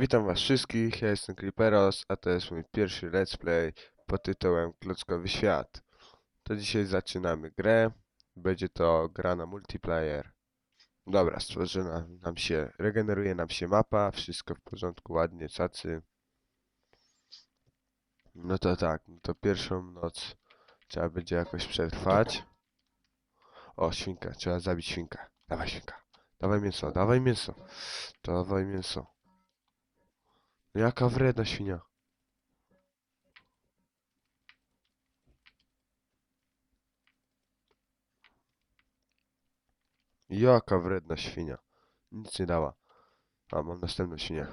Witam was wszystkich, ja jestem Creeperos, a to jest mój pierwszy let's play pod tytułem Klockowy Świat. To dzisiaj zaczynamy grę, będzie to gra na multiplayer. Dobra, stworzyna nam się, regeneruje nam się mapa, wszystko w porządku, ładnie, cacy. No to tak, no to pierwszą noc trzeba będzie jakoś przetrwać. O, świnka, trzeba zabić świnkę. Dawaj świnka, dawaj mięso, dawaj mięso, dawaj mięso. Jaka wredna świnia. Jaka wredna świnia. Nic nie dała. A, mam następną świnię.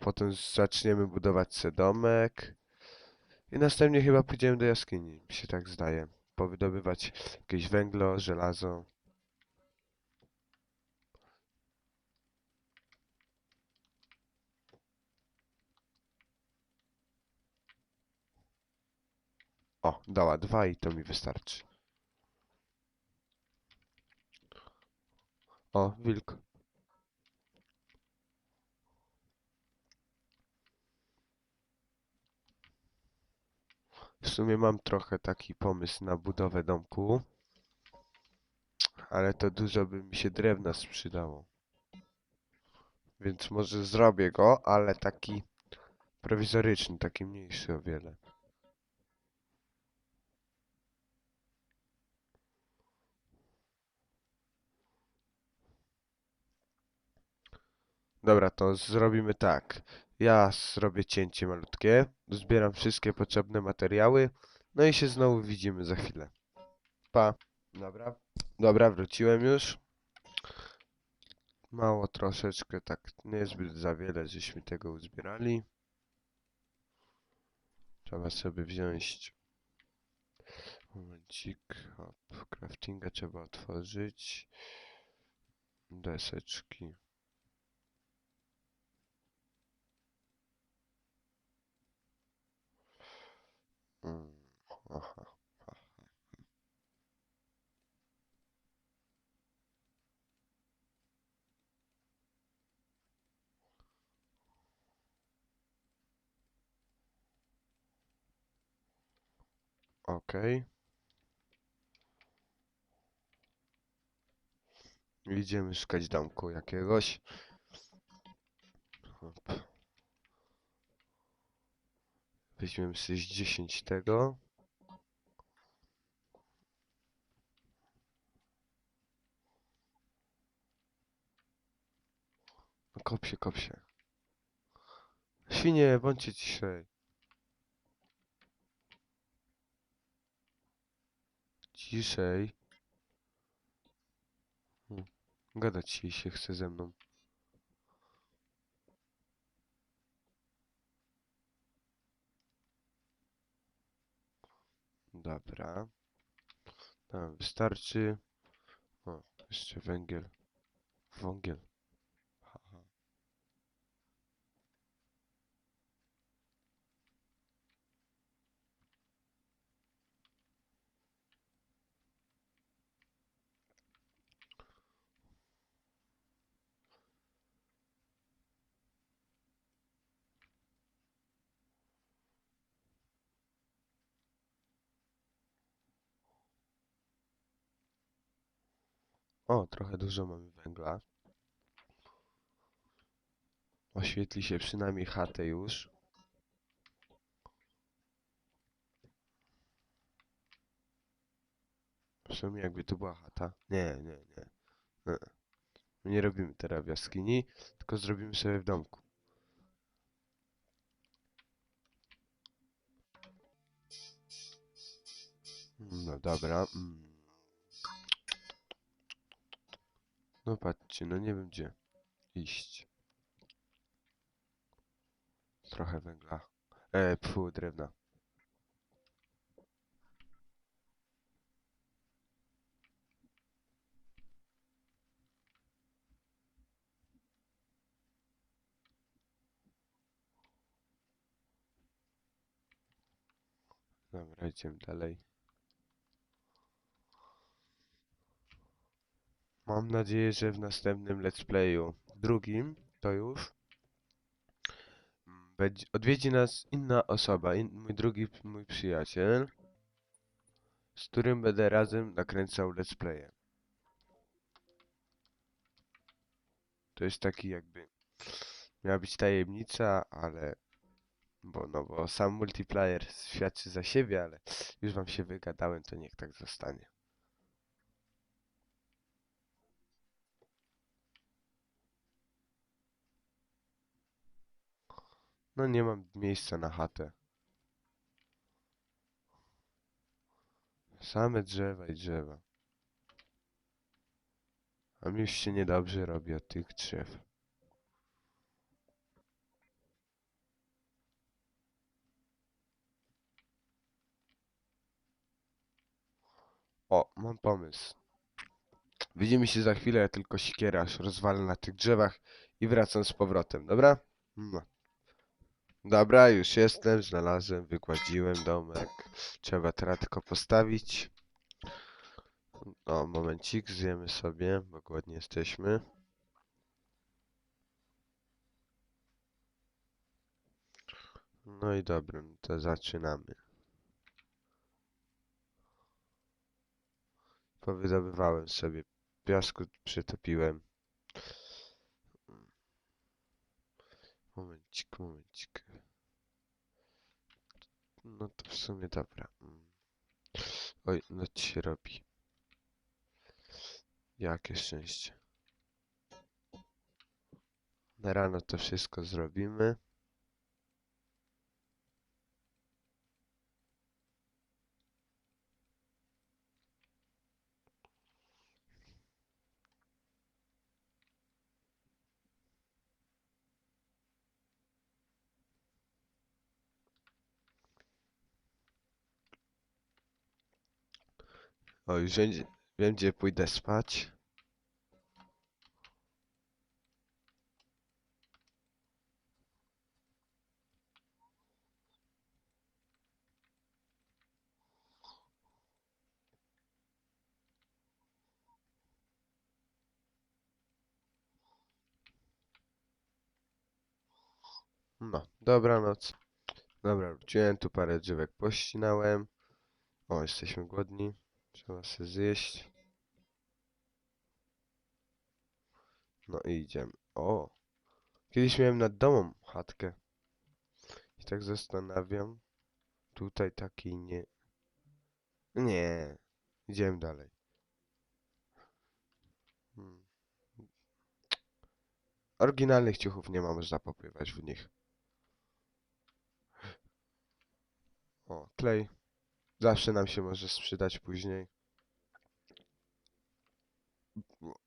Potem zaczniemy budować se domek. I następnie chyba pójdziemy do jaskini. Mi się tak zdaje. Powydobywać jakieś węglo, żelazo. O, dała dwa i to mi wystarczy. O, wilk. W sumie mam trochę taki pomysł na budowę domku. Ale to dużo by mi się drewna sprzedało. Więc może zrobię go, ale taki prowizoryczny, taki mniejszy o wiele. Dobra, to zrobimy tak. Ja zrobię cięcie malutkie, zbieram wszystkie potrzebne materiały, no i się znowu widzimy za chwilę. Pa. Dobra. Dobra, wróciłem już. Mało troszeczkę, tak niezbyt za wiele, żeśmy tego uzbierali. Trzeba sobie wziąć momencik, hop, craftinga trzeba otworzyć. Deseczki. Okej. Idziemy szukać domku jakiegoś. Hop. Weźmiemy sobie z 10 tego. No kop się, kop się. Świnie, bądźcie ciszej. Ciszej. Hmm. Gadać ci się chce ze mną. Dobra. Tam wystarczy. O, jeszcze węgiel. Wągiel. O, trochę dużo mamy węgla. Oświetli się przynajmniej chatę już. W sumie jakby tu była chata. Nie, nie, nie. Nie, My nie robimy teraz w jaskini, tylko zrobimy sobie w domku. No dobra. Mm. No patrzcie, no nie wiem gdzie iść. Trochę węgla. E, pfu, drewna. Dobra, idziemy dalej. Mam nadzieję, że w następnym let's playu drugim to już mm, będzie, odwiedzi nas inna osoba, in, mój drugi mój przyjaciel, z którym będę razem nakręcał let's playe. To jest taki jakby miała być tajemnica, ale bo no bo sam multiplayer świadczy za siebie, ale już wam się wygadałem, to niech tak zostanie. No nie mam miejsca na chatę. Same drzewa i drzewa. A mi już się niedobrze robi od tych drzew. O, mam pomysł. Widzimy się za chwilę, ja tylko siekierę aż rozwalę na tych drzewach i wracam z powrotem, dobra? No. Dobra, już jestem, znalazłem, wygładziłem domek. Trzeba teraz tylko postawić. O, momencik, zjemy sobie, bo głodni jesteśmy. No i dobra, no to zaczynamy. Powydobywałem sobie piasku, przytopiłem. Momencik, momencik. No to w sumie dobra. Mm. Oj, noc się robi. Jakie szczęście. Na rano to wszystko zrobimy. O, już wiem, gdzie- pójdę spać. No, dobranoc. Dobra, wróciłem tu parę drzewek pościnałem. O, jesteśmy głodni. Trzeba się zjeść. No i idziemy. O! Kiedyś miałem nad domem chatkę. I tak zastanawiam. Tutaj taki nie... Nie. Idziemy dalej. Hmm. Oryginalnych ciuchów nie ma, można popływać w nich. O, klej. Zawsze nam się może sprzedać później.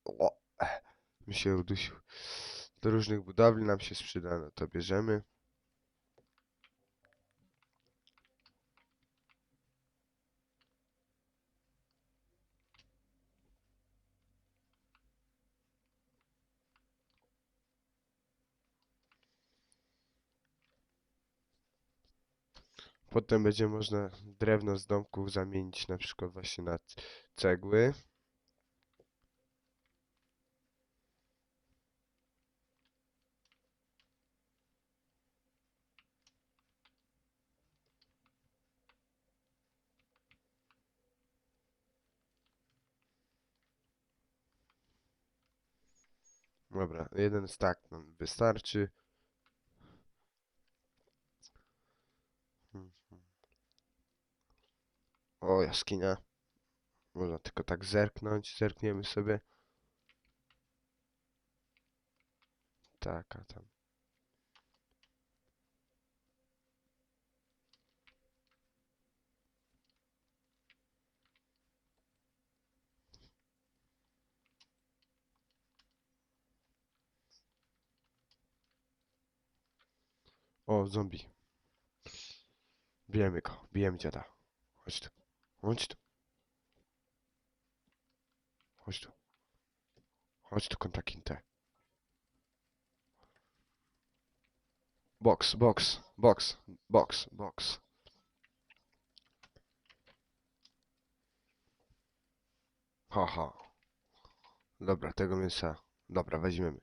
O, mi się udusił. Do różnych budowli nam się sprzyda, no to bierzemy. Potem będzie można drewno z domków zamienić na przykład właśnie na cegły. Dobra, jeden stack nam wystarczy. O, jaskinia. Można tylko tak zerknąć. Zerkniemy sobie. Taka tam. O, zombie. Bijemy go. Bijemy dziada. Chodź tu. Chodź tu. Chodź tu. Chodź tu, kontakinte. Box, box, box, box, box. Haha. Dobra, tego mięsa. Dobra, weźmiemy.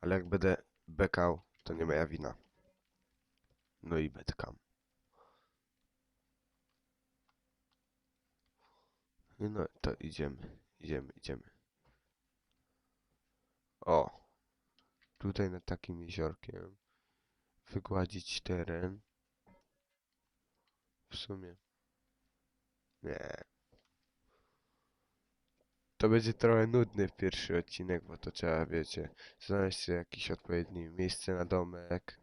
Ale jak będę bekał, to nie moja wina. No i betkam. No to idziemy, idziemy, idziemy. O! Tutaj nad takim jeziorkiem wygładzić teren. W sumie. Nie. To będzie trochę nudny pierwszy odcinek, bo to trzeba, wiecie, znaleźć sobie jakieś odpowiednie miejsce na domek.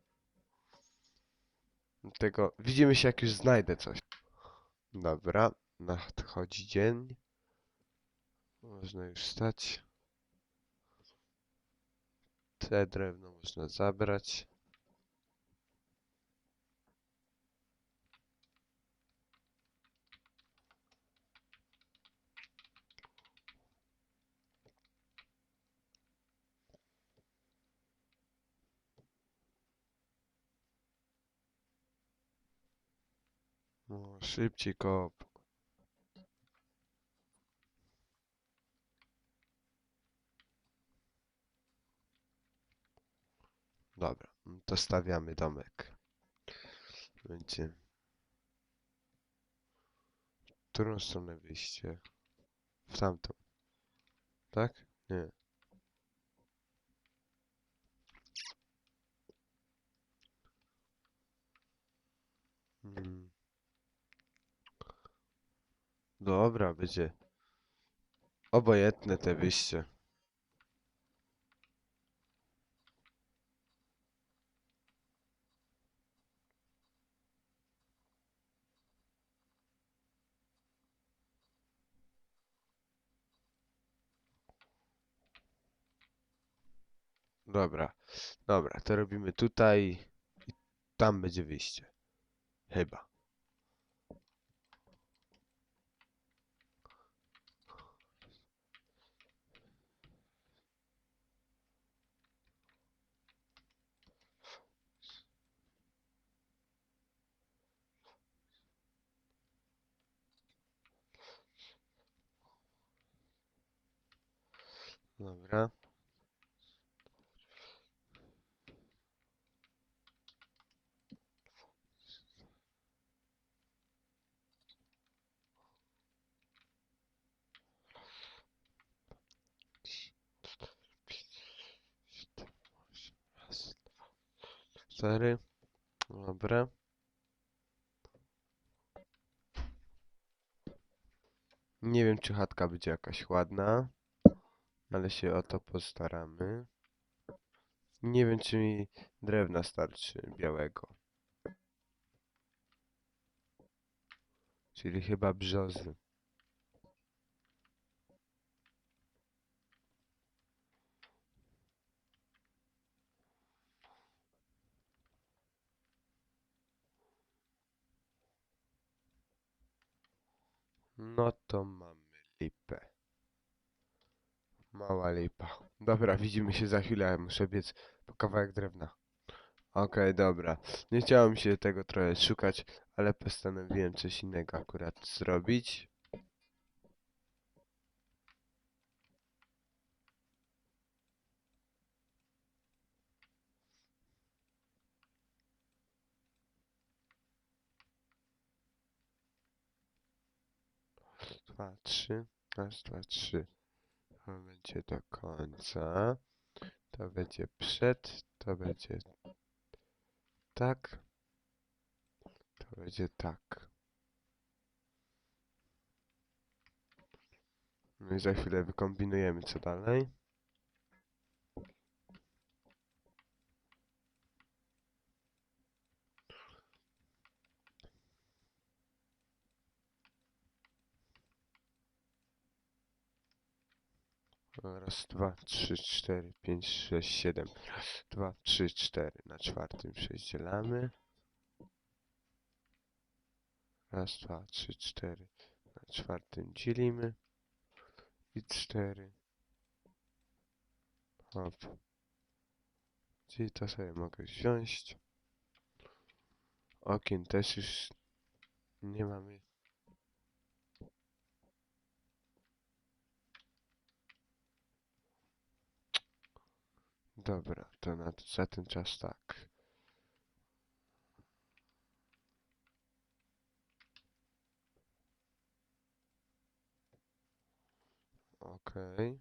Tego widzimy się jak już znajdę coś. Dobra, nadchodzi dzień. Można już stać. Te drewno można zabrać. No, szybciej kop. Dobra, to stawiamy domek. Będzie. W którą stronę wyjście? W tamtą. Tak? Nie. Hmm. Dobra, będzie. Obojętne te wyjście. Dobra, dobra, to robimy tutaj i tam będzie wyjście. Chyba. Dobra. 4. Dobra. Nie wiem, czy chatka będzie jakaś ładna, ale się o to postaramy. Nie wiem, czy mi drewna starczy białego. Czyli chyba brzozy. No to mamy lipę. Mała lipa. Dobra, widzimy się za chwilę. Muszę biec po kawałek drewna. Okej, dobra. Nie chciało mi się tego trochę szukać, ale postanowiłem coś innego akurat zrobić. Dwa, trzy. Raz, dwa, trzy. To będzie do końca. To będzie przed. To będzie tak. To będzie tak. No i za chwilę wykombinujemy co dalej. Raz, dwa, trzy, cztery, pięć, sześć, siedem. Raz, dwa, trzy, cztery. Na czwartym przeździelamy. Raz, dwa, trzy, cztery. Na czwartym dzielimy. I cztery. Hop. Czyli to sobie mogę wziąć. Okien też już nie mamy. Dobra, to na, za ten czas tak. Okej.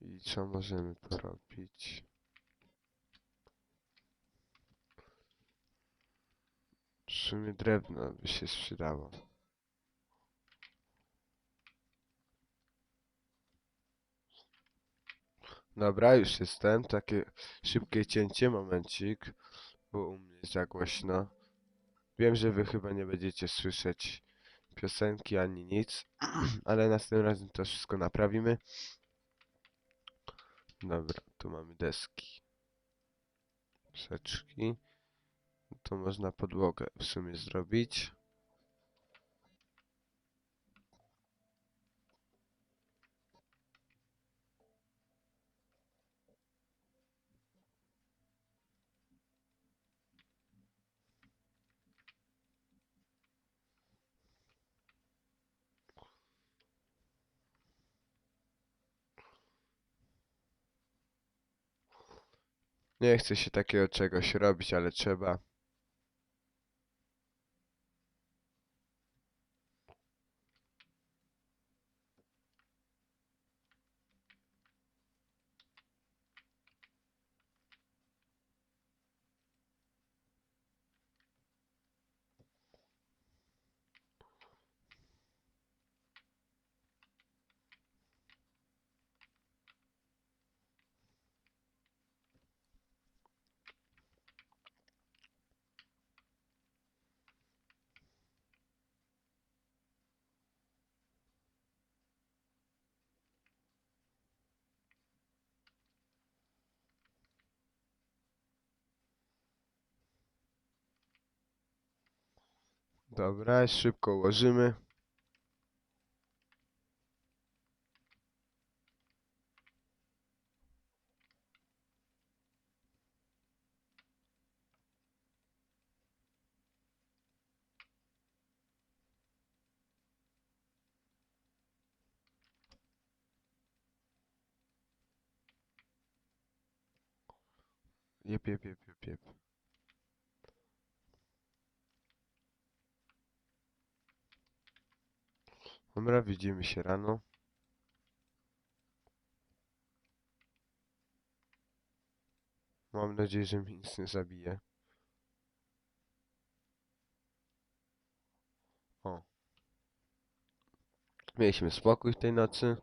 I co możemy porobić? W sumie drewno by się sprzedało. Dobra, już jestem. Takie szybkie cięcie, momencik, bo u mnie jest za głośno. Wiem, że wy chyba nie będziecie słyszeć piosenki ani nic, ale następnym razem to wszystko naprawimy. Dobra, tu mamy deski. Seczki. To można podłogę w sumie zrobić. Nie chce się takiego czegoś robić, ale trzeba. Dobra, szybko ułożymy. Jep, jep, jep, jep, jep. Dobra, widzimy się rano. Mam nadzieję, że mnie nic nie zabije. O. Mieliśmy spokój tej nocy.